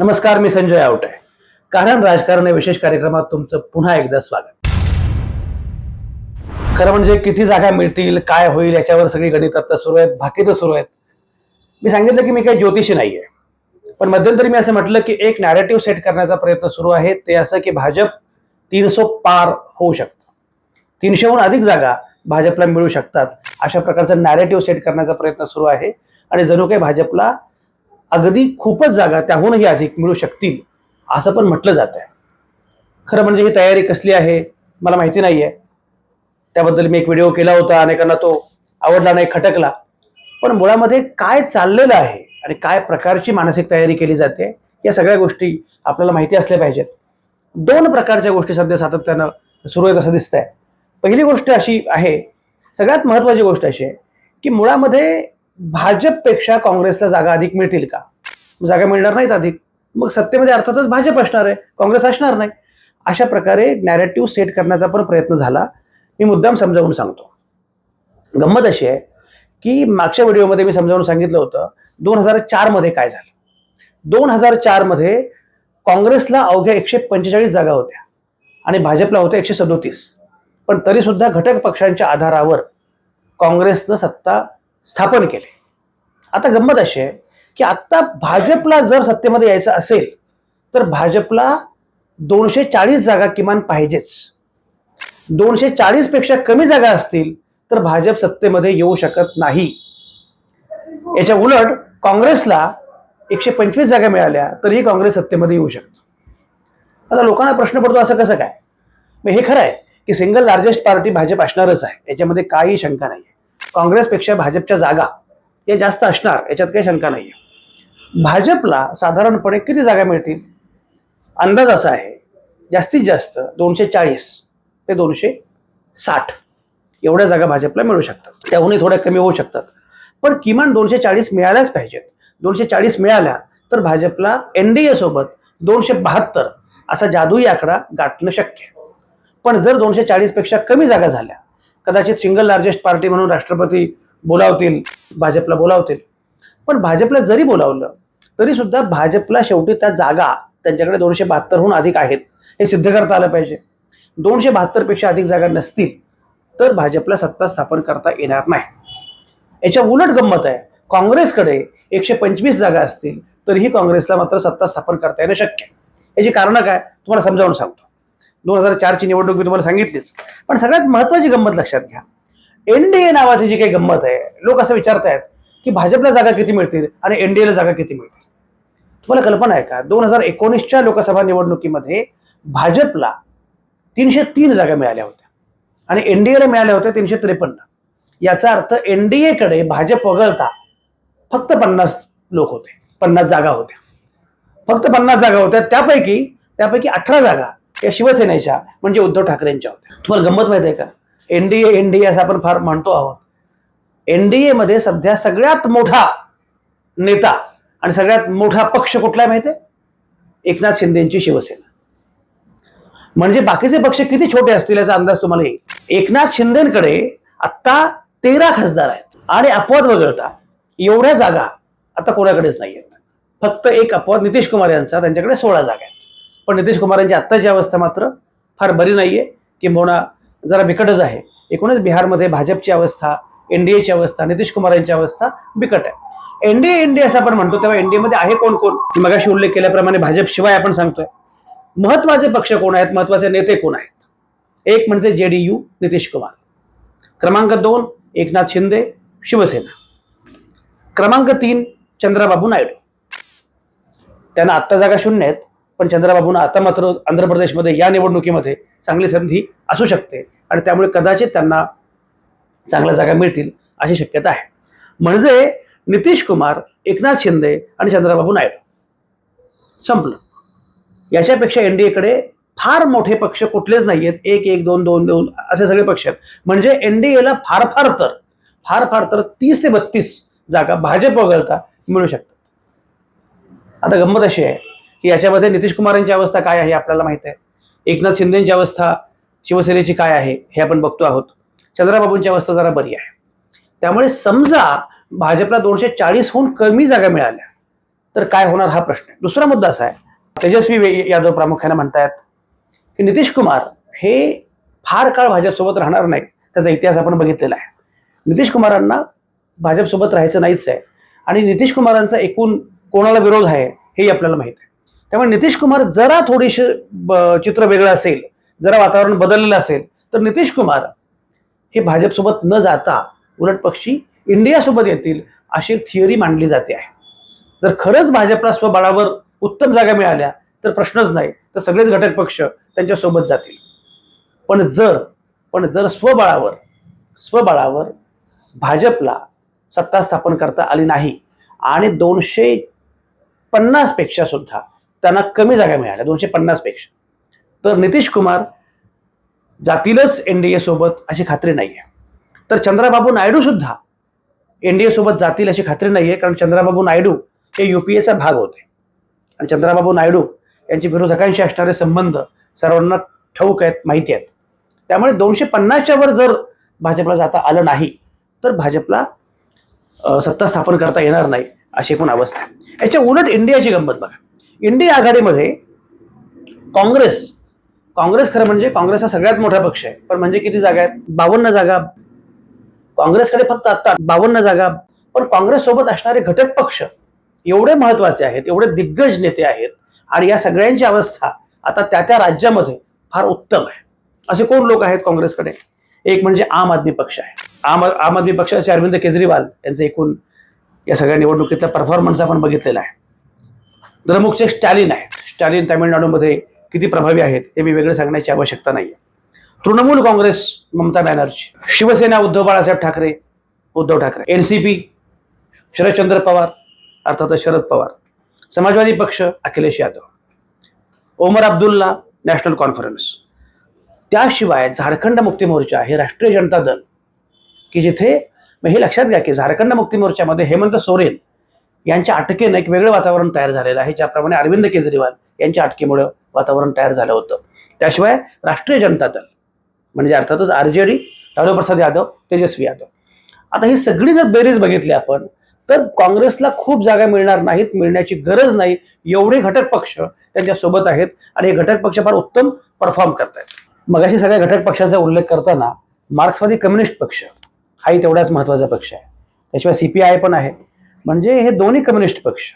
नमस्कार मी संजय आवटे. कारण राजकारण या विशेष कार्यक्रमात तुमचं पुन्हा एकदा स्वागत. खरं म्हणजे किती जागा मिळतील काय होईल याच्यावर सगळी गणित आता सुरू आहेत भाकीतं सुरू आहेत. मी सांगितलं की मी काही ज्योतिषी नाहीये. पण मध्यंतरी मी असं म्हटलं की एक नॅरेटिव्ह सेट करण्याचा प्रयत्न सुरू आहे ते असं की भाजप तीनशे पार होऊ शकतं. तीनशेहून अधिक जागा भाजपला मिळू शकतात अशा प्रकारचा नॅरेटिव्ह सेट करण्याचा प्रयत्न सुरू आहे. आणि जणू काही भाजपला अगदी खूपच जागा त्याहूनही अधिक मिळू शकतील असं पण म्हटलं जात आहे. खरं म्हणजे ही तयारी कसली आहे मला माहिती नाही आहे त्याबद्दल मी एक व्हिडिओ केला होता अनेकांना तो आवडला नाही खटकला. पण मुळामध्ये काय चाललेलं आहे आणि काय प्रकारची मानसिक तयारी केली जाते या सगळ्या गोष्टी आपल्याला माहिती असल्या पाहिजेत. दोन प्रकारच्या गोष्टी सध्या सातत्यानं सुरू आहेत असं दिसत आहे पहिली गोष्ट अशी आहे सगळ्यात महत्त्वाची गोष्ट अशी आहे की मुळामध्ये भाजपपेक्षा काँग्रेसला जागा अधिक मिळतील का? जागा मिळणार नाहीत अधिक. मग सत्तेमध्ये अर्थातच भाजप असणार आहे काँग्रेस असणार नाही. अशा प्रकारे नॅरेटिव्ह सेट करण्याचा पण प्रयत्न झाला. मी मुद्दाम समजावून सांगतो. गंमत अशी आहे की मागच्या व्हिडिओमध्ये मी समजावून सांगितलं होतं दोन हजार चारमध्ये काय झालं? दोन हजार चारमध्ये काँग्रेसला अवघ्या एकशे पंचेचाळीस जागा होत्या आणि भाजपला होत्या एकशे सदोतीस. पण तरीसुद्धा घटक पक्षांच्या आधारावर काँग्रेसनं सत्ता स्थापन केली. आता गंमत अशी आहे की आत्ता भाजपला जर सत्तेमध्ये यायचं असेल तर भाजपला दोनशे चाळीस जागा किमान पाहिजेच. दोनशे चाळीसपेक्षा कमी जागा असतील तर भाजप सत्तेमध्ये येऊ शकत नाही. याच्या उलट काँग्रेसला एकशे पंचवीस जागा मिळाल्या तरीही काँग्रेस सत्तेमध्ये येऊ शकतो. आता लोकांना प्रश्न पडतो असं कसं काय? मग हे खरं आहे की सिंगल लार्जेस्ट पार्टी भाजप असणारच आहे. याच्यामध्ये काही शंका नाही काँग्रेसपेक्षा भाजपच्या जागा या जास्त असणार याच्यात काही शंका नाही भाजपला साधारणपणे किती जागा मिळतील? अंदाज असा आहे जास्तीत जास्त दोनशे चाळीस ते दोनशे साठ एवढ्या जागा भाजपला मिळू शकतात. त्याहूनही थोड्या कमी होऊ शकतात. पण किमान दोनशे चाळीस मिळाल्याच पाहिजेत. दोनशे चाळीस मिळाल्या तर भाजपला एन डी एसोबत सोबत दोनशे बहात्तर असा जादुई आकडा गाठणं शक्य आहे. पण जर दोनशे चाळीसपेक्षा कमी जागा झाल्या कदाचित सिंगल लार्जेस्ट पार्टी म्हणून राष्ट्रपती बोलावतील भाजपला बोलावतील. पण भाजपला जरी बोलावलं तरी सुद्धा भाजपला शेवटी त्या जागा त्यांच्याकडे दोनशे बहात्तरहून अधिक आहेत हे सिद्ध करता आलं पाहिजे. दोनशे बहात्तरपेक्षा अधिक जागा नसतील तर भाजपला सत्ता स्थापन करता येणार नाही. याच्या उलट गंमत आहे काँग्रेसकडे एकशे पंचवीस जागा असतील तरीही काँग्रेसला मात्र सत्ता स्थापन करता येणं शक्य याची कारणं काय? तुम्हाला समजावून सांगतो. दोन हजार चारची निवडणूक मी तुम्हाला सांगितलीच. पण सगळ्यात महत्वाची गंमत लक्षात घ्या. एनडीए नावाची जी काही गंमत आहे लोक असं विचारतायत की भाजपला जागा किती मिळतील आणि एनडीएला जागा किती मिळतील? तुम्हाला कल्पना आहे का? दोन हजार एकोणीसच्या लोकसभा निवडणुकीमध्ये भाजपला तीनशे तीन जागा मिळाल्या होत्या. आणि एनडीएला मिळाल्या होत्या तीनशे त्रेपन्न. याचा अर्थ एनडीएकडे भाजप वगळता फक्त पन्नास लोक होते पन्नास जागा होत्या. फक्त पन्नास जागा होत्या. त्यापैकी त्यापैकी अठरा जागा या शिवसेनेच्या म्हणजे उद्धव ठाकरेंच्या होत्या. तुम्हाला गंमत माहिती आहे का? एनडीए एनडीए असं आपण फार म्हणतो आहोत. एनडीए मध्ये सध्या सगळ्यात मोठा नेता आणि सगळ्यात मोठा पक्ष कुठला आहे माहिती आहे? एकनाथ शिंदेची शिवसेना. म्हणजे बाकीचे पक्ष किती छोटे असतील याचा अंदाज तुम्हाला येईल. एकनाथ शिंदेकडे आत्ता तेरा खासदार आहेत आणि अपवाद वगळता एवढ्या जागा आता कोणाकडेच नाही आहेत. फक्त एक अपवाद नितीश कुमार यांचा त्यांच्याकडे सोळा जागा आहेत. पण नितीश कुमारांची आत्ताची अवस्था मात्र फार बरी नाहीये किंबहुना जरा बिकटच आहे. एकूणच बिहारमध्ये भाजपची अवस्था एनडीएची अवस्था नितीश कुमार यांची अवस्था बिकट आहे. एनडीए डी असं आपण म्हणतो तेव्हा एन डी एमध्ये आहे कोण कोण? मगाशी उल्लेख केल्याप्रमाणे भाजप शिवाय आपण सांगतोय. महत्त्वाचे पक्ष कोण आहेत? महत्त्वाचे नेते कोण आहेत? एक म्हणजे जेडीयू नितीश कुमार. क्रमांक दोन एकनाथ शिंदे शिवसेना. क्रमांक तीन चंद्राबाबू नायडू. त्यांना आत्ता जागा शून्य आहेत. पण चंद्राबाबूंना आता मात्र आंध्र प्रदेशमध्ये या निवडणुकीमध्ये चांगली संधी असू शकते. आणि त्यामुळे कदाचित त्यांना चांगल्या जागा मिळतील अशी शक्यता आहे. म्हणजे नितीश कुमार एकनाथ शिंदे आणि चंद्राबाबू नायडू. संपलं. याच्यापेक्षा एनडीएकडे फार मोठे पक्ष कुठलेच नाही आहेत एक एक दोन दोन दोन असे सगळे पक्ष आहेत. म्हणजे एनडीएला फार फार तर फार फार तर तीस ते बत्तीस जागा भाजप वगळता मिळू शकतात. आता गंमत अशी आहे. की याच्यामध्ये नितीश कुमारांची अवस्था काय आहे आपल्याला माहिती आहे. एकनाथ शिंदेची अवस्था शिवसेनेची काय आहे हे आपण बघतो आहोत. चंद्राबाबूंची अवस्था जरा बरी आहे. त्यामुळे समजा भाजपला दोनशे चाळीसहून कमी जागा मिळाल्या तर काय होणार हा प्रश्न आहे. दुसरा मुद्दा असा आहे तेजस्वी वे- यादव प्रामुख्याने म्हणतायत की नितीश कुमार हे फार काळ भाजपसोबत राहणार नाही त्याचा इतिहास आपण बघितलेला आहे. नितीश कुमारांना भाजपसोबत राहायचं नाहीच आहे आणि नितीश कुमारांचा एकूण कोणाला विरोध आहे हेही आपल्याला माहीत आहे. त्यामुळे नितीश कुमार जरा थोडीशी ब- चित्र वेगळं असेल जरा वातावरण बदललेलं असेल तर नितीश कुमार हे भाजपसोबत न जाता उलट पक्षी इंडियासोबत येतील अशी एक थिअरी मांडली जाते आहे. जर खरंच भाजपला स्वबळावर उत्तम जागा मिळाल्या तर प्रश्नच नाही तर सगळेच घटक पक्ष त्यांच्यासोबत जातील. पण जर पण जर स्वबळावर स्वबळावर भाजपला सत्ता स्थापन करता आली नाही आणि दोनशे पन्नासपेक्षा सुद्धा त्यांना कमी जागा मिळाल्या दोनशे पन्नासपेक्षा तर नितीश कुमार जातीलच एन डी सोबत अशी खात्री नाही आहे तर चंद्राबाबू नायडू सुद्धा एन डी सोबत जातील अशी खात्री नाही आहे कारण चंद्राबाबू नायडू हे युपीएचा भाग होते. आणि चंद्राबाबू नायडू यांचे विरोधकांशी असणारे संबंध सर्वांना ठाऊक आहेत माहिती आहेत. त्यामुळे दोनशे पन्नासच्या वर जर भाजपला जाता आलं नाही तर भाजपला सत्ता स्थापन करता येणार नाही अशी एकूण अवस्था आहे. याच्या उलट इंडियाची गंमत बघा. इंडिया आघाडीमध्ये काँग्रेस काँग्रेस खरं म्हणजे काँग्रेस हा सगळ्यात मोठा पक्ष आहे. पण म्हणजे किती जागा आहेत? बावन्न जागा. काँग्रेसकडे फक्त आता बावन्न जागा. पण काँग्रेस सोबत असणारे घटक पक्ष एवढे महत्त्वाचे आहेत एवढे दिग्गज नेते आहेत आणि या सगळ्यांची अवस्था आता त्या त्या राज्यामध्ये फार उत्तम आहे. असे कोण लोक आहेत काँग्रेसकडे? एक म्हणजे आम आदमी पक्ष आहे. आम आम आदमी पक्षाचे अरविंद केजरीवाल यांचं एकूण या सगळ्या निवडणुकीतला परफॉर्मन्स आपण बघितलेला आहे. द्रमुकचे स्टॅलिन आहेत. स्टॅलिन तामिळनाडूमध्ये किती प्रभावी आहेत हे मी वेगळे सांगण्याची आवश्यकता नाही आहे Trinamool Congress Mamata Banerjee Shiv Sena Uddhav Balasaheb Thackeray Uddhav Thackeray N C P Sharadchandra Pawar अर्थातच शरद पवार समाजवादी पक्ष अखिलेश यादव ओमर अब्दुल्ला नॅशनल कॉन्फरन्स. त्याशिवाय झारखंड मुक्ती मोर्चा हे राष्ट्रीय जनता दल की जिथे मग हे लक्षात घ्या की झारखंड मुक्ती मोर्चामध्ये हेमंत सोरेन यांच्या अटकेनं एक वेगळं वातावरण तयार झालेलं आहे ज्याप्रमाणे अरविंद केजरीवाल यांच्या अटकेमुळे वातावरण तयार झालं होतं. त्याशिवाय राष्ट्रीय जनता दल म्हणजे अर्थातच R J D Laluprasad Yadav Tejashwi Yadav. आता ही सगळी जर बेरीज बघितली आपण तर काँग्रेसला खूप जागा मिळणार नाहीत मिळण्याची गरज नाही एवढे घटक पक्ष त्यांच्यासोबत आहेत आणि हे घटक पक्ष फार उत्तम परफॉर्म करत आहेत मगाशी सगळ्या घटक पक्षांचा उल्लेख करताना मार्क्सवादी कम्युनिस्ट पक्ष हाही तेवढाच महत्त्वाचा पक्ष आहे. त्याशिवाय सीपीआय पण आहे. म्हणजे हे दोन्ही कम्युनिस्ट पक्ष.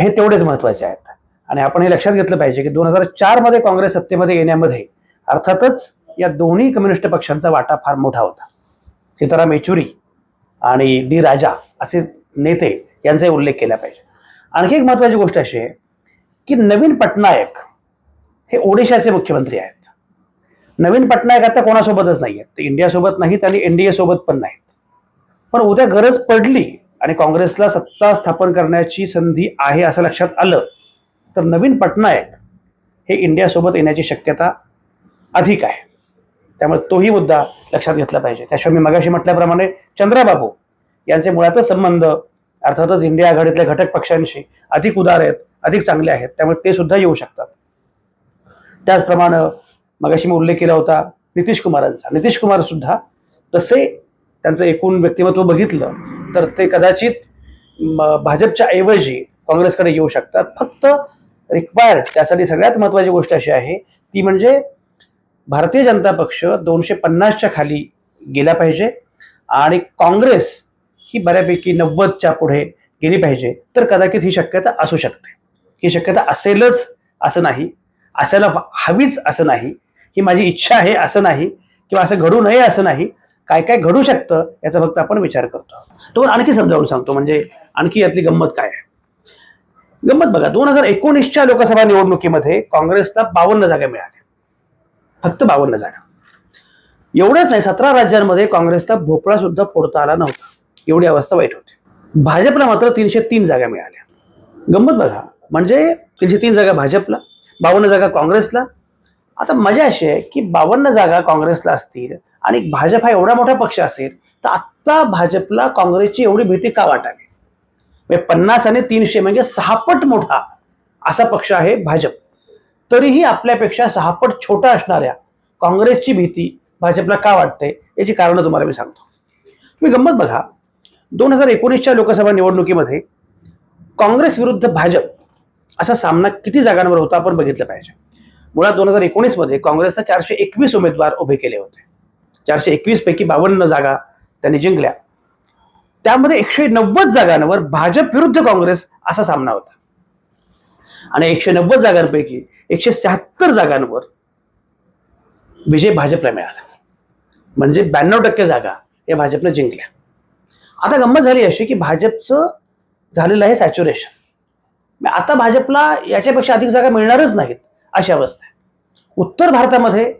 हे तेवढेच महत्त्वाचे आहेत. आणि आपण हे लक्षात घेतलं पाहिजे की दोन हजार चारमध्ये काँग्रेस सत्तेमध्ये येण्यामध्ये अर्थातच या दोन्ही कम्युनिस्ट पक्षांचा वाटा फार मोठा होता. सीताराम येचुरी आणि डी राजा असे नेते यांचाही उल्लेख केला पाहिजे. आणखी एक महत्वाची गोष्ट अशी आहे की नवीन पटनायक हे ओडिशाचे मुख्यमंत्री आहेत. नवीन पटनायक आता कोणासोबतच नाही आहेत ते इंडियासोबत नाहीत आणि एनडीए सोबत पण नाहीत. पण उद्या गरज पडली आणि काँग्रेसला सत्ता स्थापन करण्याची संधी आहे असं लक्षात आलं तर नवीन पटनायक हे इंडियासोबत येण्याची शक्यता अधिक आहे. त्यामुळे तोही मुद्दा लक्षात घेतला पाहिजे. त्याशिवाय मी मगाशी म्हटल्याप्रमाणे चंद्राबाबू यांचे मुळातच संबंध अर्थातच इंडिया आघाडीतल्या घटक पक्षांशी अधिक उदार आहेत अधिक चांगले आहेत त्यामुळे ते सुद्धा येऊ शकतात. त्याचप्रमाणे मगाशी मी उल्लेख केला होता नितीश कुमारांचा. नितीश कुमार सुद्धा तसे त्यांचं एकूण व्यक्तिमत्व बघितलं तर ते कदाचित म, भाजपच्या ऐवजी काँग्रेसकडे येऊ शकतात. फक्त रिक्वायर्ड त्यासाठी सगळ्यात महत्वाची गोष्ट अशी आहे ती म्हणजे भारतीय जनता पक्ष दोनशे पन्नासच्या खाली गेला पाहिजे आणि काँग्रेस ही बऱ्यापैकी नव्वदच्या पुढे गेली पाहिजे. तर कदाचित ही शक्यता असू शकते. ही शक्यता असेलच असं नाही. असायला हवीच असं नाही. ही माझी इच्छा आहे असं नाही किंवा असं घडू नये असं नाही. काय काय घडू शकतं याचा फक्त आपण विचार करतो. तो आणखी समजावून सांगतो म्हणजे आणखी यातली गंमत काय आहे? गंमत बघा दोन हजार एकोणीसच्या लोकसभा निवडणुकीमध्ये काँग्रेसला बावन्न जागा मिळाल्या. फक्त बावन्न जागा. एवढंच नाही सतरा राज्यांमध्ये काँग्रेसला भोपळा सुद्धा फोडता आला नव्हता. एवढी अवस्था वाईट होती. भाजपला मात्र तीनशे तीन जागा मिळाल्या. गंमत बघा म्हणजे तीनशे तीन जागा भाजपला बावन्न जागा काँग्रेसला. आता मजा अशी आहे की बावन्न जागा काँग्रेसला असतील आणि भाजप हा एवढा मोठा पक्ष असेल तर आत्ता भाजपला काँग्रेसची एवढी भीती का वाटावी? म्हणजे पन्नास आणि तीनशे म्हणजे सहापट मोठा असा पक्ष आहे भाजप. तरीही आपल्यापेक्षा सहापट छोटा असणाऱ्या काँग्रेसची भीती भाजपला का वाटते याची कारणं तुम्हाला मी सांगतो. मी गंमत बघा दोन हजार एकोणीसच्या लोकसभा निवडणुकीमध्ये काँग्रेस विरुद्ध भाजप असा सामना किती जागांवर होता आपण बघितलं पाहिजे. मुळात दोन हजार एकोणीसमध्ये काँग्रेसनं चारशे एकवीस उमेदवार उभे केले होते. चारशे एकवीस पैकी बावन्न जागा त्यांनी जिंकल्या. त्यामध्ये एकशे नव्वद जागांवर भाजप विरुद्ध काँग्रेस असा सामना होता. आणि एकशे नव्वद जागांपैकी एकशे शहात्तर जागांवर विजय भाजपला मिळाला. म्हणजे ब्याण्णव टक्के जागा या भाजपनं जिंकल्या. आता गंमत झाली अशी की भाजपचं झालेलं आहे सॅच्युरेशन आता भाजपला याच्यापेक्षा अधिक जागा मिळणारच नाहीत अशी अवस्था आहे. उत्तर भारतामध्ये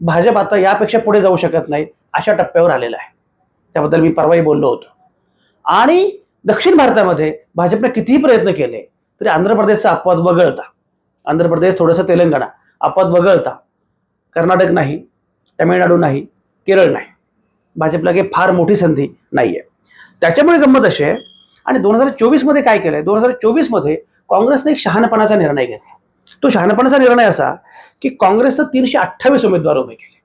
भाजप आता यापेक्षा पुढे जाऊ शकत नाही अशा टप्प्यावर आलेला आहे. त्याबद्दल मी परवाही बोललो होतो. आणि दक्षिण भारतामध्ये भाजपने कितीही प्रयत्न केले तरी आंध्र प्रदेशचा अपवाद वगळता आंध्र प्रदेश थोडंसं तेलंगणा अपवाद वगळता कर्नाटक नाही तामिळनाडू नाही केरळ नाही भाजपला काही फार मोठी संधी नाही आहे त्याच्यामुळे गंमत अशी आहे आणि दोन हजार चोवीसमध्ये काय केलंय? दोन हजार चोवीसमध्ये काँग्रेसने एक शहाणपणाचा निर्णय घेतला. तो शहाणपणाचा निर्णय असा की काँग्रेसनं तीनशे अठ्ठावीस उमेदवार उभे केले.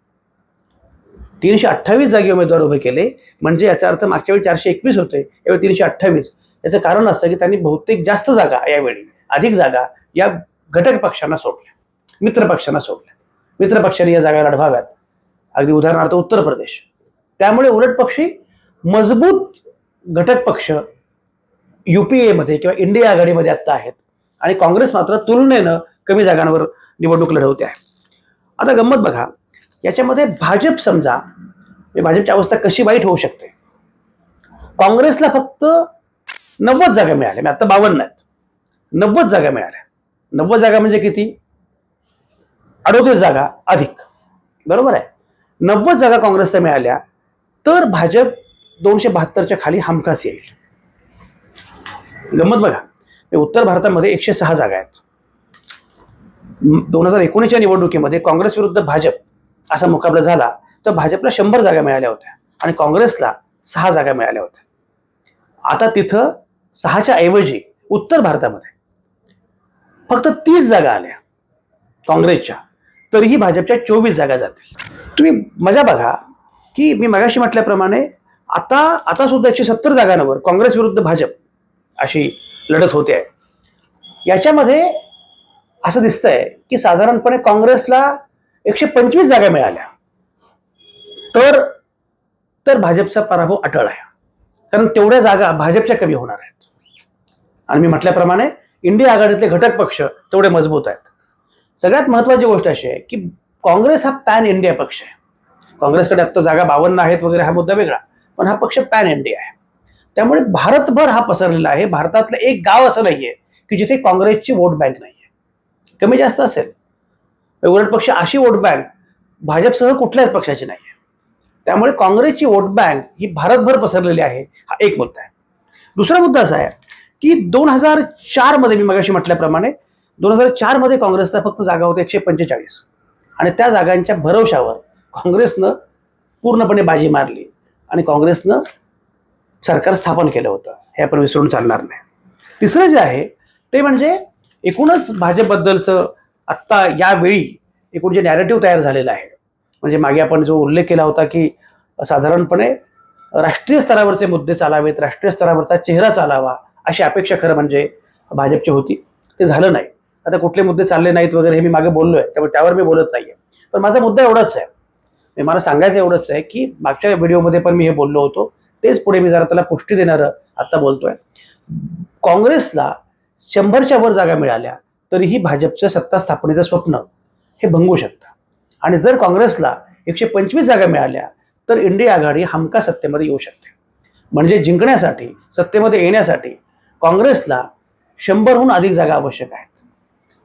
तीनशे अठ्ठावीस जागी उमेदवार उभे केले. म्हणजे याचा अर्थ मागच्या वेळी चारशे एकवीस होते यावेळी तीनशे अठ्ठावीस. याचं कारण असतं की त्यांनी बहुतेक जास्त जागा यावेळी अधिक जागा या घटक पक्षांना सोडल्या मित्र पक्षांना सोडल्या. मित्र पक्षांनी या जागा लढवाव्यात. अगदी उदाहरणार्थ उत्तर प्रदेश. त्यामुळे उलट पक्षी मजबूत घटक पक्ष युपीएमध्ये किंवा इंडिया आघाडीमध्ये आत्ता आहेत. आणि काँग्रेस मात्र तुलनेनं कमी जागांवर निवडणूक लढवते आहे. आता गंमत बघा याच्यामध्ये भाजप समजा म्हणजे भाजपची अवस्था कशी वाईट होऊ शकते? काँग्रेसला फक्त नव्वद जागा मिळाल्या मी आता बावन्न आहेत. नव्वद जागा मिळाल्या. नव्वद जागा म्हणजे किती? अडोतीस जागा अधिक. बरोबर आहे? नव्वद जागा काँग्रेसला मिळाल्या तर भाजप दोनशे बहात्तरच्या खाली हमखास येईल. गंमत बघा हे उत्तर भारतामध्ये एकशे सहा जागा आहेत. दोन हजार एकोणीसच्या निवडणुकीमध्ये काँग्रेस विरुद्ध भाजप असा मुकाबला झाला तर भाजपला शंभर जागा मिळाल्या होत्या आणि काँग्रेसला सहा जागा मिळाल्या होत्या. आता तिथं सहाच्या ऐवजी उत्तर भारतामध्ये फक्त तीस जागा आल्या काँग्रेसच्या तरीही भाजपच्या चोवीस जागा जातील. तुम्ही मजा बघा की मी मगाशी म्हटल्याप्रमाणे आता आता सुद्धा एकशे सत्तर जागांवर काँग्रेस विरुद्ध भाजप अशी लढत होते. आहे याच्यामध्ये असं दिसतंय की साधारणपणे काँग्रेसला एकशे पंचवीस जागा मिळाल्या. तर तर भाजपचा पराभव अटळ आहे. कारण तेवढ्या जागा भाजपच्या कमी होणार आहेत. आणि मी म्हटल्याप्रमाणे इंडिया आघाडीतले घटक पक्ष तेवढे मजबूत आहेत. सगळ्यात महत्वाची गोष्ट अशी आहे की काँग्रेस हा पॅन इंडिया पक्ष आहे. काँग्रेसकडे आत्ता जागा बावन्न आहेत वगैरे हा मुद्दा वेगळा पण हा पक्ष पॅन इंडिया आहे. त्यामुळे भारतभर हा पसरलेला आहे. भारतातलं एक गाव असं नाहीये की जिथे काँग्रेसची वोट बँक नाही कमी जास्त असेल. उलट पक्ष अशी वोट बँक भाजपसह कुठल्याच पक्षाची नाही आहे त्यामुळे काँग्रेसची वोट बँक ही भारतभर पसरलेली आहे हा एक मुद्दा आहे. दुसरा मुद्दा असा आहे की दोन हजार चारमध्ये मी मगाशी म्हटल्याप्रमाणे दोन हजार चारमध्ये काँग्रेसला फक्त जागा होत्या एकशे पंचेचाळीस. आणि त्या जागांच्या भरवशावर काँग्रेसनं पूर्णपणे बाजी मारली आणि काँग्रेसनं सरकार स्थापन केलं होतं. हे आपण विसरून चालणार नाही. तिसरं जे आहे ते म्हणजे एकूणच भाजपबद्दलचं आत्ता यावेळी एकूण जे नॅरेटिव्ह तयार झालेलं आहे म्हणजे मागे आपण जो उल्लेख केला होता की साधारणपणे राष्ट्रीय स्तरावरचे मुद्दे चालावेत राष्ट्रीय स्तरावरचा चेहरा चालावा अशी अपेक्षा खरं म्हणजे भाजपची होती. ते झालं नाही. आता कुठले मुद्दे चालले नाहीत वगैरे हे मी मागे बोललो आहे त्यामुळे त्यावर मी बोलत नाही आहे पण माझा मुद्दा एवढाच आहे. म्हणजे मला सांगायचं एवढंच आहे की मागच्या व्हिडिओमध्ये पण मी हे बोललो होतो. तेच पुढे मी जरा त्याला पुष्टी देणारं आत्ता बोलतोय. काँग्रेसला शंभरच्या वर जागा मिळाल्या तरीही भाजपचं सत्ता स्थापनेचं स्वप्न हे भंगू शकतं. आणि जर काँग्रेसला एकशे पंचवीस जागा मिळाल्या तर इंडिया आघाडी हमका सत्तेमध्ये येऊ शकते. म्हणजे जिंकण्यासाठी सत्तेमध्ये येण्यासाठी काँग्रेसला शंभरहून अधिक जागा आवश्यक आहेत.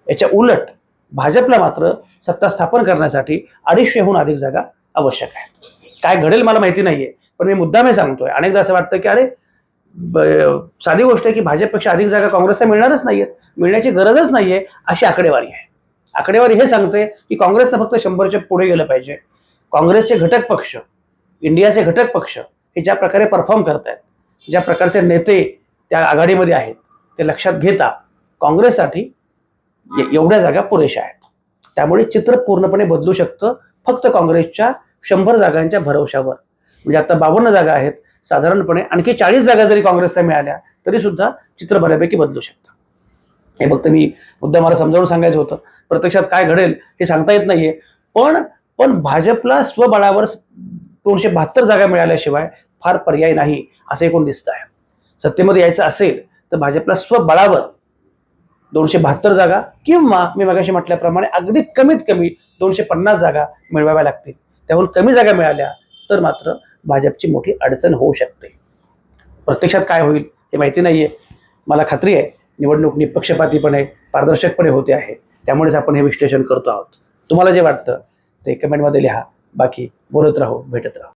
याच्या उलट भाजपला मात्र सत्ता स्थापन करण्यासाठी अडीचशेहून अधिक जागा आवश्यक आहेत. काय घडेल मला माहिती नाहीये पण मी मुद्दामे सांगतोय. अनेकदा असं वाटतं की अरे साधी गोष्ट आहे की भाजपपेक्षा अधिक जागा काँग्रेसला मिळणारच नाहीयेत. मिळण्याची गरजच नाहीये अशी आकडेवारी आहे. आकडेवारी हे सांगते की काँग्रेसनं फक्त शंभरच्या पुढे गेलं पाहिजे. काँग्रेसचे घटक पक्ष इंडियाचे घटक पक्ष हे ज्या प्रकारे परफॉर्म करत आहेत ज्या प्रकारचे नेते त्या आघाडीमध्ये आहेत ते लक्षात घेता काँग्रेससाठी एवढ्या जागा पुरेशा आहेत. त्यामुळे चित्र पूर्णपणे बदलू शकतं फक्त काँग्रेसच्या शंभर जागांच्या भरवशावर. म्हणजे आता बावन्न जागा आहेत साधारणपणे आणखी चाळीस जागा जरी काँग्रेसला मिळाल्या तरी सुद्धा चित्र बऱ्यापैकी बदलू शकतं. हे फक्त मी मुद्दा मला समजावून सांगायचं होतं. प्रत्यक्षात काय घडेल हे सांगता येत नाहीये. पण पण भाजपला स्वबळावर दोनशे बहात्तर जागा मिळाल्याशिवाय फार पर्याय नाही असं एकूण दिसत आहे. सत्तेमध्ये यायचं असेल तर भाजपला स्वबळावर दोनशे बहात्तर जागा किंवा मी मगाशी म्हटल्याप्रमाणे अगदी कमीत कमी दोनशे पन्नास जागा मिळवाव्या लागतील. त्याहून कमी जागा मिळाल्या तर मात्र भाजपची मोठी अडचण होऊ शकते. प्रत्यक्षात काय होईल हे माहिती नाही आहे मला खात्री आहे निवडणूक निपक्षपातीपणे पारदर्शकपणे होते आहे. त्यामुळेच आपण हे विश्लेषण करतो आहोत. तुम्हाला जे वाटतं ते कमेंटमध्ये लिहा. बाकी बोलत राहू भेटत राहू.